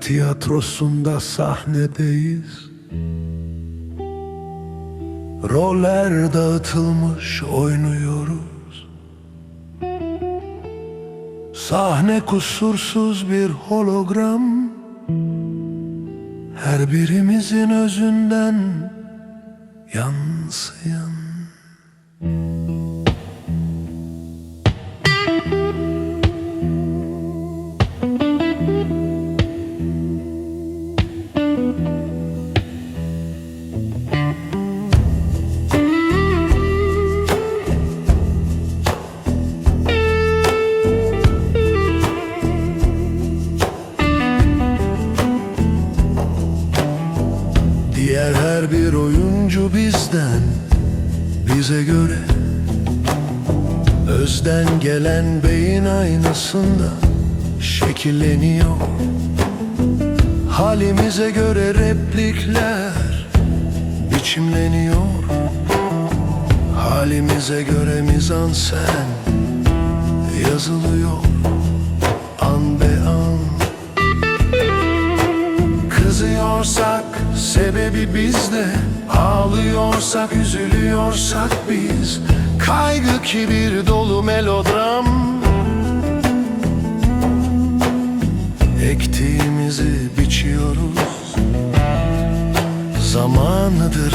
tiyatrosunda sahnedeyiz. Roller dağıtılmış oynuyoruz. Sahne kusursuz bir hologram. Her birimizin özünden yansıyan Her bir oyuncu bizden Bize göre. Özden gelen beyin aynasında Şekilleniyor. Halimize göre replikler Biçimleniyor. Halimize göre mizansen Yazılıyor An be an. Kızıyorsak sebebi bizde Ağlıyorsak üzülüyorsak biz. Kaygı kibir dolu melodram. Ektiğimizi biçiyoruz. Zamanıdır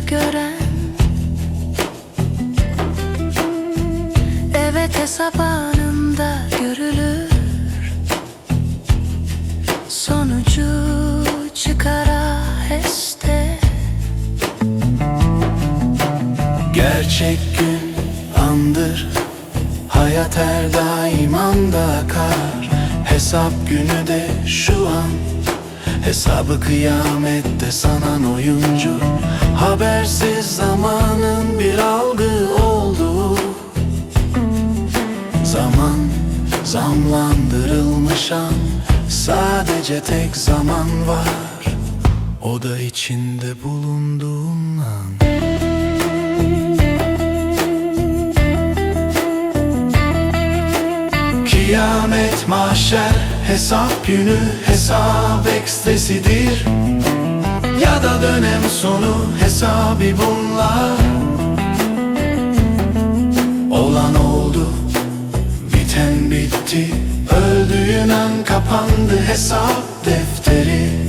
gören. Evet hesap anında görülür. Sonucu çıkar aheste Gerçek gün andır Hayat her daim anda akar. Hesap günü de şu an Hesabı kıyamette sanan oyuncu Habersiz zamanın bir algı olduğu Zaman zamlandırılmış an Sadece tek zaman var. O da içinde bulunduğun an. Kıyamet mahşer hesap günü hesap ekstresidir Ya da dönem sonu hesabı bunlar Olan oldu biten bitti. Öldüğün an kapandı hesap defteri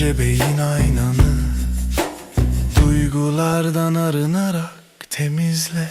Beyin aynanı Duygulardan arınarak temizle